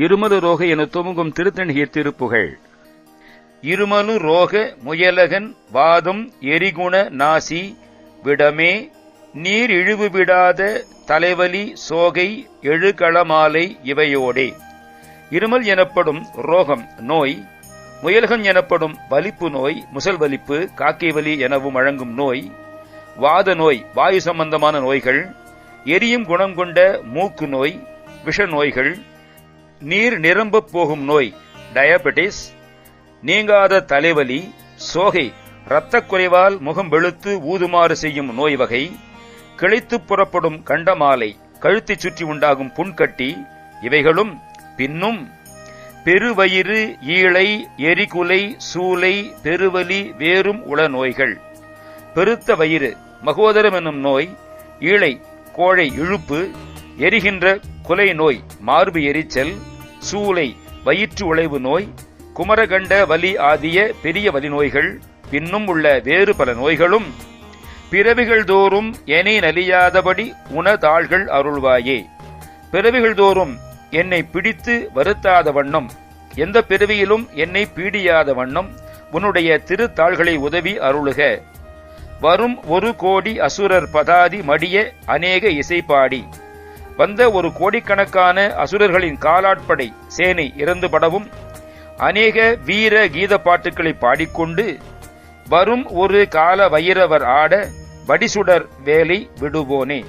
இருமலு ரோக என துவங்கும் திருத்தணிகை திருப்புகழ் இருமலு ரோக முயலகன் வாதம் எரிகுண நாசி விடமே நீர் இழிவு விடாத தலைவலி சோகை எழுகளமாலை இவையோடே. இருமல் எனப்படும் ரோகம் நோய். முயல்கன் எனப்படும் வலிப்பு நோய் முசல் வலிப்பு காக்கை வலி எனவும் வழங்கும் நோய். வாத நோய் வாயு சம்பந்தமான நோய்கள். எரியும் குணம் கொண்ட மூக்கு நோய் விஷ நோய்கள். நீர் நிரம்ப போகும் நோய் டயபெட்டிஸ். நீங்காத தலைவலி சோகை. இரத்தக் குறைவால் முகம் வெளுத்து ஊதுமாறு செய்யும் நோய் வகை. கிளைத்துப் புறப்படும் கண்டமாலை கழுத்தைச் சுற்றி உண்டாகும் புண்கட்டி இவைகளும் பின்னும் பெருவயிறு ஈழை எரிகுலை சூலை பெருவலி வேறும் உள நோய்கள். பெருத்த வயிறு மகோதரம் என்னும் நோய் ஈழை கோழை இழுப்பு எரிகின்ற குலை நோய் மார்பு எரிச்சல் சூலை வயிற்று உழைவு நோய் குமரகண்ட வலி ஆகிய பெரிய வலி நோய்கள் பின்னும் உள்ள வேறு பல நோய்களும் பிறவிகள் தோறும் என்னை நலியாதபடி உனதாள்கள் அருள்வாயே. பிறவிகள் தோறும் என்னை பிடித்து வருத்தாத வண்ணம் எந்த பிறவியிலும் என்னை பீடியாத வண்ணம் உன்னுடைய திருத்தாள்களை உதவி அருளுக. வரும் ஒரு கோடி அசுரர் பதாதி மடிய அநேக இசைப்பாடி. வந்த ஒரு கோடிக்கணக்கான அசுரர்களின் காலாட்படை சேனை இறந்துபடவும் அநேக வீர கீத பாட்டுக்களை பாடிக்கொண்டு வரும் ஒரு கால வைரவர் ஆட வடிசுடர் வேலை விடுவோனே.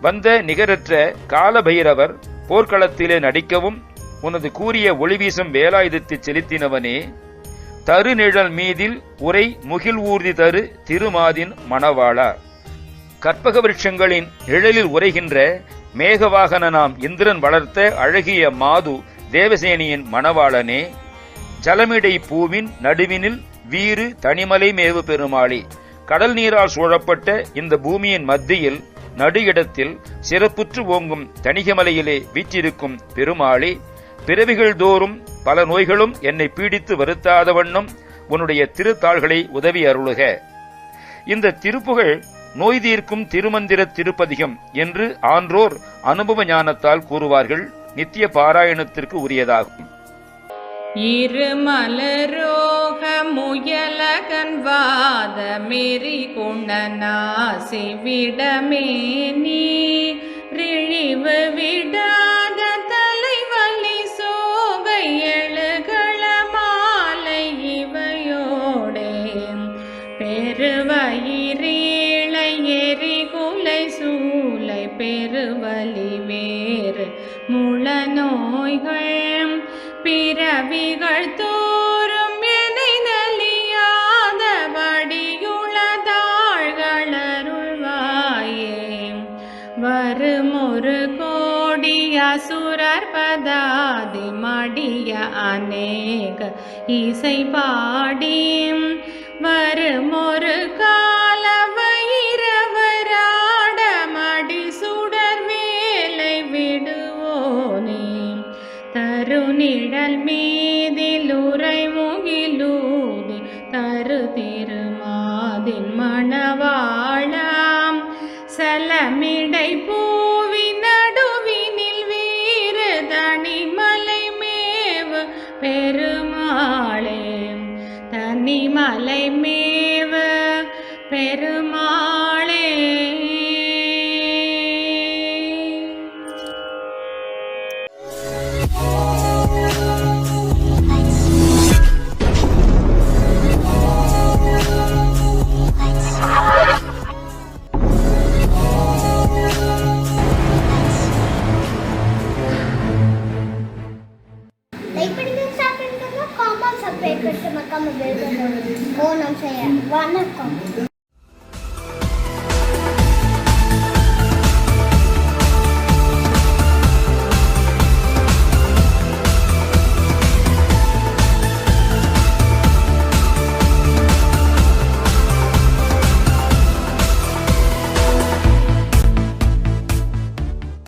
வந்த நிகரற்ற காலபைரவர் போர்க்களத்திலே நடிக்கவும் உனது கூறிய ஒளிவீசும் வேலாயுதத்தை செலுத்தினவனே. தருநிழல் மீதில் உரை முகில் ஊர்தி தரு திருமாதின் மணவாளா. கற்பக விருட்சங்களின் நிழலில் உரைகின்ற மேகவாகன நாம் இந்திரன் வளர்த்த அழகிய மாது தேவசேனியின் மணவாளனே. ஜலமிடை பூவின் நடுவினில் வீறு தனிமலை மேவு பெருமாளி. கடல் நீரால் சூழப்பட்ட இந்த பூமியின் மத்தியில் நடு இடத்தில் சிறப்புற்று ஓங்கும் தணிகமலையிலே வீற்றிருக்கும் பெருமாளி பிறவிகள் தோறும் பல நோய்களும் என்னை பீடித்து வருத்தாத வண்ணம் உன்னுடைய திருத்தாள்களை உதவி அருளுக. இந்த திருப்புகழ் நோய் தீர்க்கும் திருமந்திர திருப்பதிகம் என்று ஆன்றோர் அனுபவ ஞானத்தால் கூறுவார்கள். நித்திய பாராயணத்திற்கு உரியதாகும். இருமலரோ முயலகன் வாத மெறி குணநாசி விடமே நீரிழிவு விடாத தலைவலி சோகை எழுகள மாலை இவையோடே. பெருவயிரீழை எரிகுலை சூளை பெருவலி வேறு முள நோய்கள் பிறவிகள் தோ அசுரர் பதாதி மடிய அநேக இசை பாடி வருமொரு கால வைரவராட மடி சுடர் மேலை விடுவோனே. தருநிழல் மீதில் உரை முகிலூதி தரு திருமாதின் மணவாழாம் சலமிடை பூ മൂന്നാം ശേഖരം വണക്കം